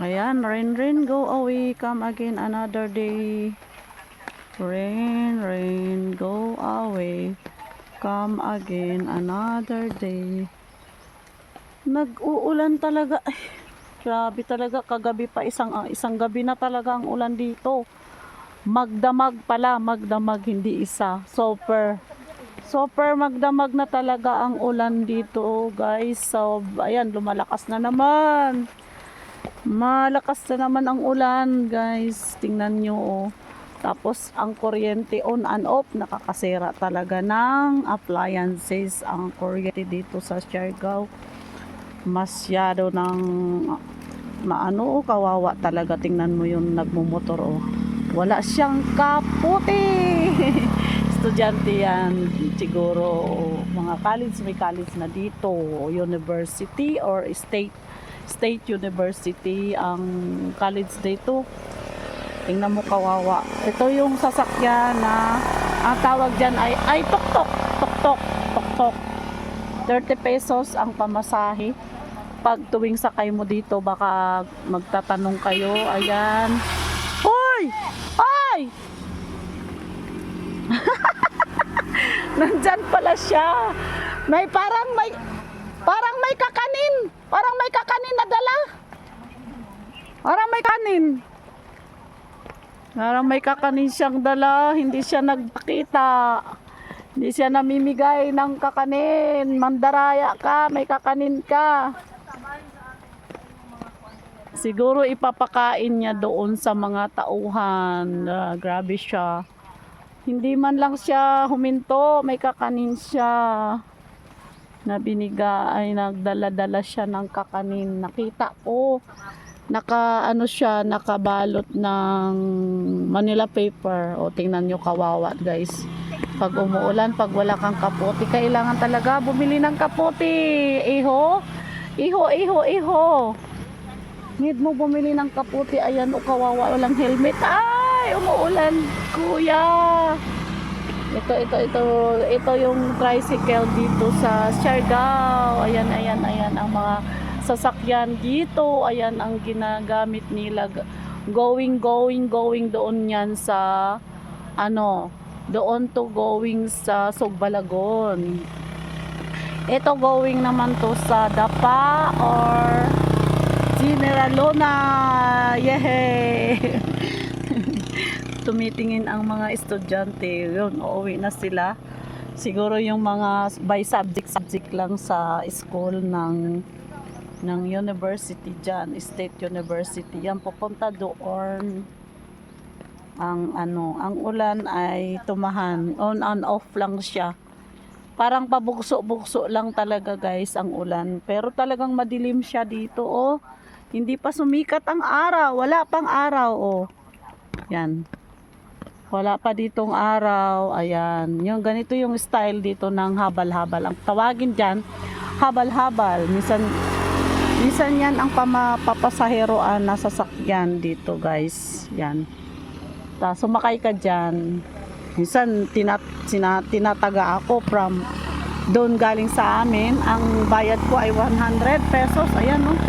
Ayan, rain, rain, go away, come again another day. Rain, rain, go away, come again another day. Nag-uulan talaga. Ay, grabe talaga, kagabi pa isang ah, isang gabi na talaga ang ulan dito. Magdamag pala, magdamag hindi isa. Super. Super magdamag na talaga ang ulan dito, guys. So, ayan, lumalakas na naman. Malakas na naman ang ulan, guys. Tingnan nyo, oh. Tapos, ang kuryente on and off, nakakasira talaga ng appliances. Ang kuryente dito sa Siargao. Masyado ng maano, kawawa talaga. Tingnan mo yung nagmumotor, oh. Wala siyang kaputi. Estudyante yan. Siguro, mga college, may college na dito. University or state State University ang college dito. Tingnan mo kawawa. Ito yung sasakyan na ang tawag dyan ay ay tok-tok, tok-tok, tok-tok. 30 pesos ang pamasahe. Pag tuwing sakay mo dito, baka magtatanong kayo. Ayan. Hoy! Hoy! Nandyan pala siya. May parang may parang may kakanin. Parang may kakanin na dala. Parang may kanin. Parang may kakanin siyang dala. Hindi siya nagpakita. Hindi siya namimigay ng kakanin. Mandaraya ka, may kakanin ka. Siguro ipapakain niya doon sa mga tauhan. Ah, grabe siya. Hindi man lang siya huminto, may kakanin siya. Na biniga ay nagdala-dala siya ng kakanin. Nakita ko, naka ano siya, nakabalot ng Manila paper. O tingnan nyo kawawa guys. Pag umuulan, pag wala kang kapote, kailangan talaga bumili ng kapote. Iho, iho, iho, iho. Need mo bumili ng kaputi. Ayan, o kawawa, walang helmet. Ay, umuulan, kuya. Ito, ito, ito, ito yung tricycle dito sa Siargao. Ayan, ayan, ayan, ang mga sasakyan dito. Ayan, ang ginagamit nila. Going, going, going doon yan sa, ano, doon to going sa Sogbalagon. Ito going naman to sa Dapa or General Luna. Yehey! Tumitingin ang mga estudyante. Yun, uuwi na sila. Siguro yung mga by subject subject lang sa school ng ng university dyan, State University. Yan pupunta doon. Ang ano, ang ulan ay tumahan. On and off lang siya. Parang pabugso-bugso lang talaga guys ang ulan. Pero talagang madilim siya dito oh. Hindi pa sumikat ang araw. Wala pang araw, oh. Yan. Wala pa ditong araw. Ayan. Yung ganito yung style dito ng habal-habal. Ang tawagin dyan, habal-habal. Minsan, minsan yan ang pamapapasaheroan na sasakyan dito, guys. Yan. Ta, sumakay ka dyan. Minsan, tinat, sina, tinataga ako from doon galing sa amin. Ang bayad ko ay 100 pesos. Ayan, oh.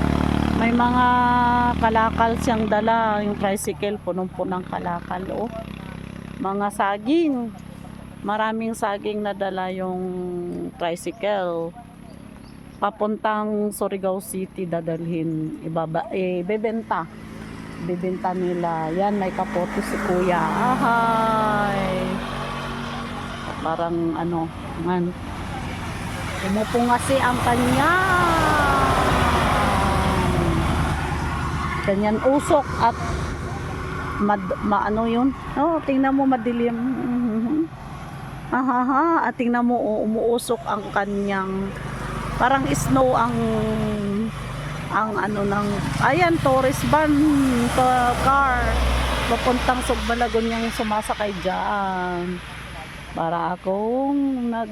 May mga kalakal siyang dala, yung tricycle punong-punang kalakal, oh. Mga saging. Maraming saging na dala yung tricycle. Papuntang Surigao City dadalhin, ibaba eh bebenta. Bebenta nila. Yan may kapote si Kuya. Ahay. Parang ano, man. Umupungasi ang kanya. Ganyan usok at mad, maano yun? Oh, tingnan mo madilim. Mhm. Ahaha, at tingnan mo oh, umuusok ang kanyang parang snow ang ang ano ng ayan tourist van pa car papuntang Sugbalagon yung sumasakay diyan para akong nag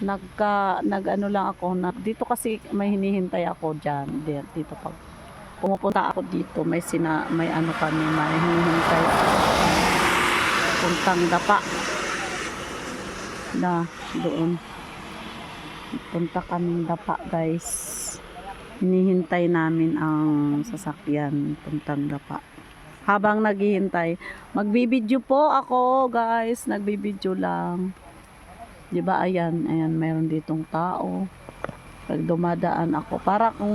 nagka nag ano lang ako na dito kasi may hinihintay ako diyan dito pag pumupunta ako dito may sina may ano kami may hinihintay puntang dapa na doon punta kaming dapa guys hinihintay namin ang sasakyan puntang Dapa. Habang naghihintay, magbibideo po ako, guys. Nagbibideo lang. 'Di ba? Ayan, ayan, mayroon ditong tao. Pag dumadaan ako, para kung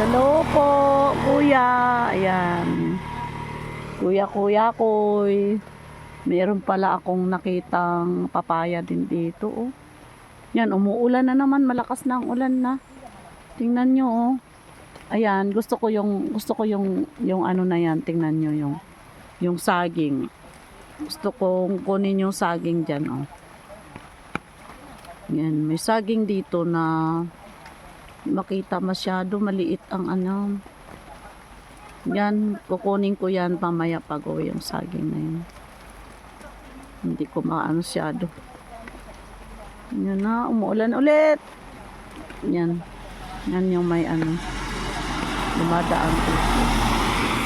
Hello po, kuya. Ayan. Kuya, kuya, kuy. Meron pala akong nakitang papaya din dito, oh. Yan, umuulan na naman. Malakas na ang ulan na. Tingnan nyo, oh. Ayan, gusto ko yung, gusto ko yung, yung ano na yan. Tingnan nyo yung, yung saging. Gusto kong kunin yung saging dyan, oh. Yan, may saging dito na makita masyado maliit ang ano. Yan, kukunin ko yan pamaya pag uwi yung saging na yun. Hindi ko maano masyado. Yan na, umuulan ulit. Yan. Yan yung may ano. Dumadaan dito.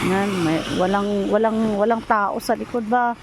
Yan, may walang walang walang tao sa likod ba?